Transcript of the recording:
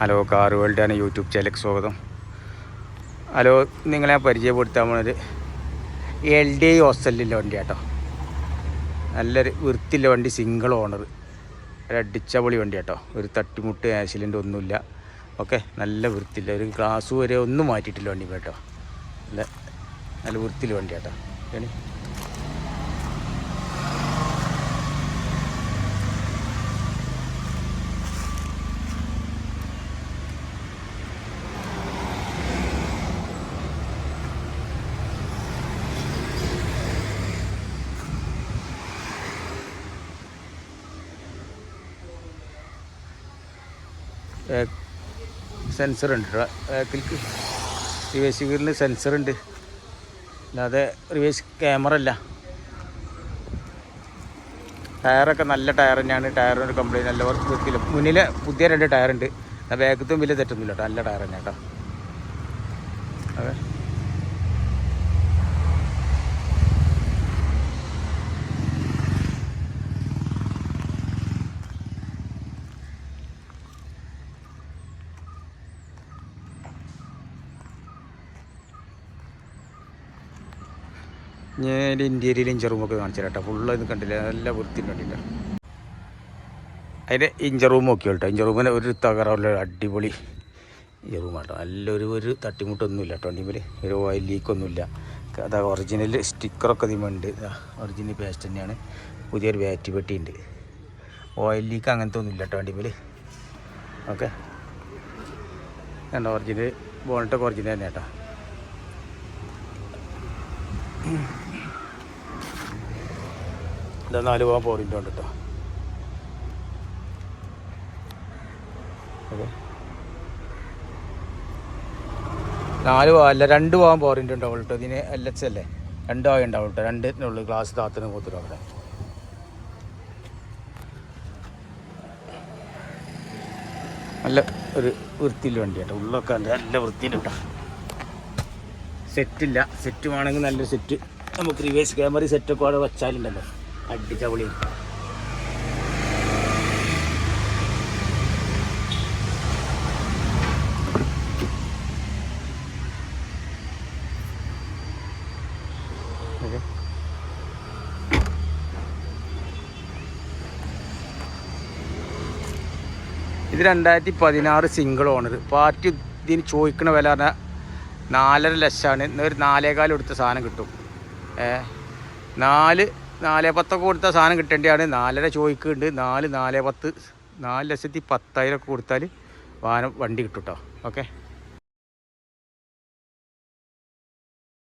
Hello car world ആണ് YouTube ചാനലിലേക്ക് സ്വാഗതം. ഹലോ നിങ്ങളെ ഞാൻ പരിചയപ്പെടുത്താൻ പോണത് എൽ ഡി ഐ ഹോസ്റ്റലിലെ വണ്ടി കേട്ടോ നല്ലൊരു വൃത്തിയുള്ള വണ്ടി സിംഗിൾ ഓണർ ഒരു അടിച്ചപൊളി വണ്ടി കേട്ടോ ഒരു തട്ടിമുട്ട് ആക്സിഡന്റ് ഒന്നുമില്ല. ഓക്കെ നല്ല വൃത്തിയില്ല ഒരു ഗ്ലാസ് വരെ ഒന്നും മാറ്റിയിട്ടില്ല വണ്ടി കേട്ടോ. നല്ല നല്ല വൃത്തിയുള്ള വണ്ടി കേട്ടോ സെൻസർ ഉണ്ട് ബാക്കിലേക്ക് റിവേഴ്സ് ഗിയറിൽ സെൻസർ ഉണ്ട് അല്ലാതെ റിവേഴ്സ് ക്യാമറ അല്ല ടയറൊക്കെ നല്ല ടയർ തന്നെയാണ്. ടയറിന് കംപ്ലൈന്റ് നല്ല വൃത്തിയില്ല. മുന്നിലെ പുതിയ രണ്ട് ടയർ ഉണ്ട് ബാക്കത്തും വലിയ തെറ്റൊന്നുമില്ല കേട്ടോ. നല്ല ടയർ തന്നെ കേട്ടോ. അതെ. ഞാൻ ഇന്റീരിയൽ ഇഞ്ചർ റൂമൊക്കെ കാണിച്ചു കേട്ടോ. ഫുള്ള് ഇത് കണ്ടില്ല. നല്ല വൃത്തി കണ്ടില്ല. അതിന്റെ ഇഞ്ചർ റൂം നോക്കി കേട്ടോ. ഇഞ്ചർ റൂമിന്റെ ഒരു തകരാറില്ല അടിപൊളി ഇഞ്ചർ റൂം കേട്ടോ നല്ലൊരു ഒരു തട്ടിമുട്ടൊന്നുമില്ല വണ്ടിയിൽ ഒരു ഓയിൽ ലീക്കൊന്നുമില്ല അതാ ഒറിജിനൽ സ്റ്റിക്കറൊക്കെ ഇതിമുണ്ട് ഒറിജിനൽ പേസ്റ്റ് തന്നെയാണ്. പുതിയൊരു ബാറ്റ് പെട്ടി ഉണ്ട് ഓയിൽ ലീക്ക് അങ്ങനത്തെ ഒന്നുമില്ല വണ്ടിയിൽ ഓക്കെ. കണ്ടോ? ഒറിജിനൽ ബോണിട്ടൊക്കെ ഒറിജിനൽ തന്നെ കേട്ടോ. ഇതാ നാല് പോകാൻ പോറിന്റെ ഉണ്ട് കേട്ടോ നാല് പോകാൻ അല്ല രണ്ട് പോകാൻ പോറിന്റെ ഉണ്ടാവും കേട്ടോ ഇതിന് എൽ എച്ച് അല്ലേ? രണ്ട് പോകാൻ ഉണ്ടാവും കേട്ടോ രണ്ടിനുള്ളു ഗ്ലാസ് താത്തിന് കൂത്തിരും അവിടെ. നല്ല ഒരു വൃത്തിയിൽ വണ്ടി കേട്ടോ ഉള്ളൊക്കെ നല്ല വൃത്തിയിൽ കേട്ടോ സെറ്റില്ല. സെറ്റ് വേണമെങ്കിൽ നല്ലൊരു സെറ്റ്. നമുക്ക് റിവേഴ്സ് ക്യാമറ സെറ്റൊക്കെ അവിടെ വെച്ചാലുണ്ടല്ലോ. അടിച്ച പൊളി ഇത് രണ്ടായിരത്തി പതിനാറ് സിംഗിൾ ഓണർ പാർട്ടി ഇതിന് ചോദിക്കണ വില പറഞ്ഞാൽ നാലര ലക്ഷമാണ്. ഒരു നാലേകാലം എടുത്ത സാധനം കിട്ടും. നാല് നാലേ പത്തൊക്കെ കൊടുത്താൽ സാധനം കിട്ടേണ്ടതാണ് നാലര ചോദിക്കുന്നുണ്ട് നാല് നാലേ പത്ത് നാല് ലക്ഷത്തി പത്തായിരം ഒക്കെ കൊടുത്താൽ വാഹനം വണ്ടി കിട്ടും കേട്ടോ ഓക്കെ?